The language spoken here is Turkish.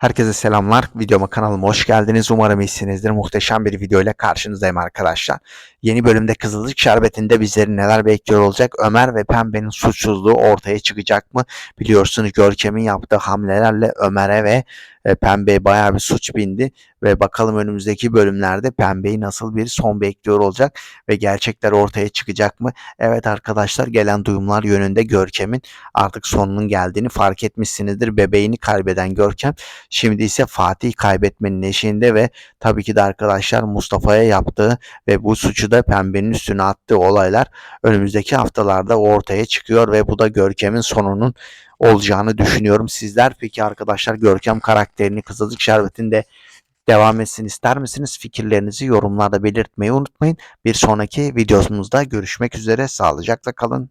Herkese selamlar. Videoma kanalıma hoş geldiniz. Umarım iyisinizdir. Muhteşem bir video ile karşınızdayım arkadaşlar. Yeni bölümde Kızılcık Şerbeti'nde bizleri neler bekliyor olacak? Ömer ve Pembe'nin suçsuzluğu ortaya çıkacak mı? Biliyorsunuz Görkem'in yaptığı hamlelerle Ömer'e ve e, Pembe'ye bayağı bir suç bindi. Ve bakalım önümüzdeki bölümlerde Pembe'yi nasıl bir son bekliyor olacak? Ve gerçekler ortaya çıkacak mı? Evet arkadaşlar gelen duyumlar yönünde Görkem'in artık sonunun geldiğini fark etmişsinizdir. Bebeğini kaybeden Görkem Şimdi ise Fatih kaybetmenin eşiğinde ve tabii ki de arkadaşlar Mustafa'ya yaptığı ve bu suçu da pembenin üstüne attığı olaylar önümüzdeki haftalarda ortaya çıkıyor ve bu da Görkem'in sonunun olacağını düşünüyorum. Sizler peki arkadaşlar Görkem karakterini Kızılcık Şerbeti'nde devam etsin ister misiniz? Fikirlerinizi yorumlarda belirtmeyi unutmayın. Bir sonraki videomuzda görüşmek üzere. Sağlıcakla kalın.